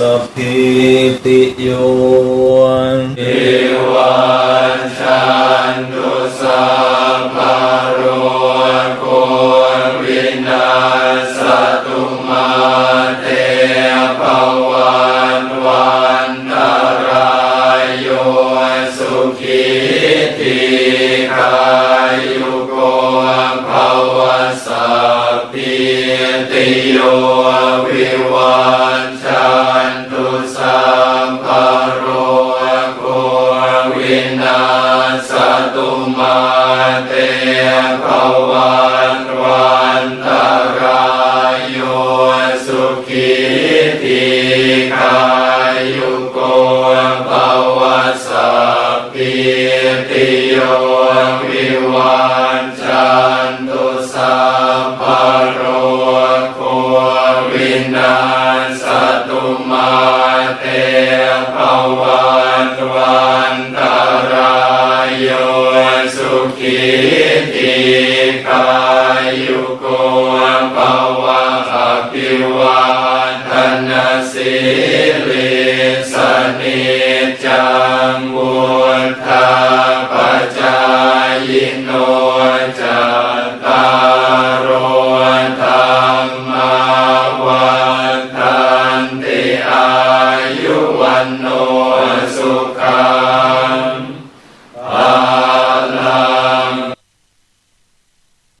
สพิติโยเอวันชันตุสัพพโรโควินาสตุมาเตภวันวันตรายโยสุขีติขายุโกภวสัพพิติโย นาสตุมาเตภวันวันตรายโยสุขีติขายุโกภวสัพพิติโยวิวันชันตุสัพพโรโควินาสตุมาเตภวันวันตรา ติขายุโกภวะอภิวาทนาสิริสนิจจังวุธาปจายโนจัตตารโอธรรมาวันทันติอายุวันโนสุขา